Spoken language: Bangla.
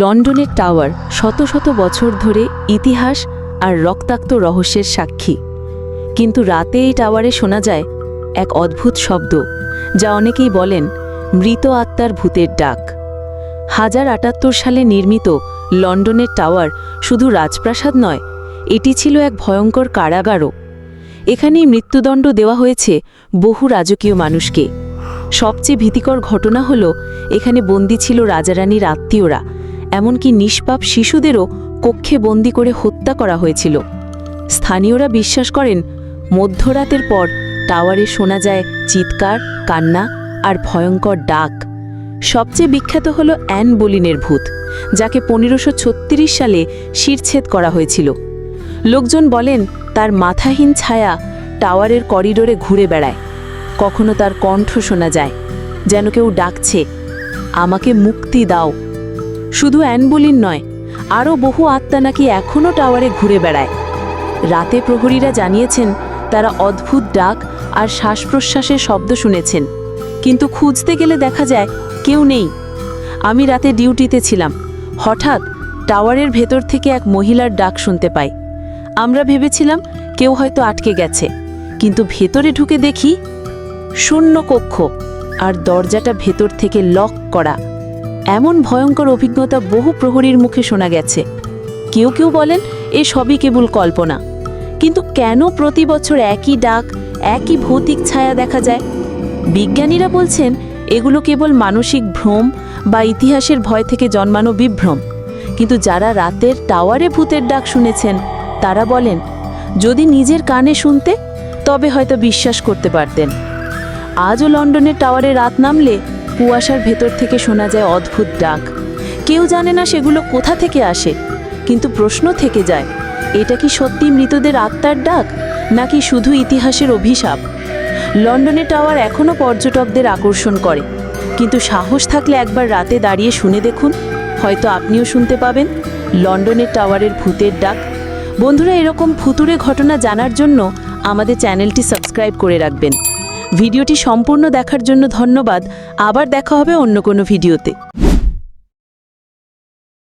লন্ডনের টাওয়ার শত শত বছর ধরে ইতিহাস আর রক্তাক্ত রহস্যের সাক্ষী। কিন্তু রাতে এই টাওয়ারে শোনা যায় এক অদ্ভুত শব্দ, যা অনেকেই বলেন মৃত আত্মার ভূতের ডাক। হাজার আটাত্তর সালে নির্মিত লন্ডনের টাওয়ার শুধু রাজপ্রাসাদ নয়, এটি ছিল এক ভয়ঙ্কর কারাগারও। এখানেই মৃত্যুদণ্ড দেওয়া হয়েছে বহু রাজকীয় মানুষকে। সবচেয়ে ভীতিকর ঘটনা হল, এখানে বন্দী ছিল রাজারানীর আত্মীয়রা এমনকি নিষ্পাপ শিশুদেরও কক্ষে বন্দি করে হত্যা করা হয়েছিল। স্থানীয়রা বিশ্বাস করেন, মধ্যরাতের পর টাওয়ারে শোনা যায় চিৎকার, কান্না আর ভয়ঙ্কর ডাক। সবচেয়ে বিখ্যাত হল অ্যান বলিনের ভূত, যাকে পনেরোশো সালে শিরছেদ করা হয়েছিল। লোকজন বলেন, তার মাথাহীন ছায়া টাওয়ারের করিডোরে ঘুরে বেড়ায়। কখনো তার কণ্ঠ শোনা যায়, যেন কেউ ডাকছে, আমাকে মুক্তি দাও। শুধু অ্যানবুলিন নয়, আরও বহু আত্মা নাকি এখনও টাওয়ারে ঘুরে বেড়ায়। রাতে প্রহরীরা জানিয়েছেন, তারা অদ্ভুত ডাক আর শ্বাস প্রশ্বাসের শব্দ শুনেছেন। কিন্তু খুঁজতে গেলে দেখা যায়, কেউ নেই। আমি রাতে ডিউটিতে ছিলাম। হঠাৎ টাওয়ারের ভেতর থেকে এক মহিলার ডাক শুনতে পাই। আমরা ভেবেছিলাম, কেউ হয়তো আটকে গেছে। কিন্তু ভেতরে ঢুকে দেখি শূন্য কক্ষ আর দরজাটা ভেতর থেকে লক করা। এমন ভয়ঙ্কর অভিজ্ঞতা বহু প্রহরীর মুখে শোনা গেছে। কেউ কেউ বলেন, এ সবই কেবল কল্পনা। কিন্তু কেন প্রতি বছর একই ডাক, একই ভৌতিক ছায়া দেখা যায়? বিজ্ঞানীরা বলছেন, এগুলো কেবল মানসিক ভ্রম বা ইতিহাসের ভয় থেকে জন্মানো বিভ্রম। কিন্তু যারা রাতের টাওয়ারে ভূতের ডাক শুনেছেন, তারা বলেন, যদি নিজের কানে শুনতে, তবে হয়তো বিশ্বাস করতে পারতেন। আজও লন্ডনের টাওয়ারে রাত নামলে কুয়াশার ভেতর থেকে শোনা যায় অদ্ভুত ডাক। কেউ জানে না সেগুলো কোথা থেকে আসে, কিন্তু প্রশ্ন থেকে যায়, এটা কি সত্যি মৃতদের আত্মার ডাক, নাকি শুধু ইতিহাসের অভিশাপ? লন্ডনের টাওয়ার এখনও পর্যটকদের আকর্ষণ করে, কিন্তু সাহস থাকলে একবার রাতে দাঁড়িয়ে শুনে দেখুন, হয়তো আপনিও শুনতে পাবেন, লন্ডনের টাওয়ারের ভূতের ডাক। বন্ধুরা, এরকম ফুতুরে ঘটনা জানার জন্য আমাদের চ্যানেলটি সাবস্ক্রাইব করে রাখবেন। ভিডিওটি সম্পূর্ণ দেখার জন্য ধন্যবাদ। আবার দেখা হবে অন্য কোনো ভিডিওতে।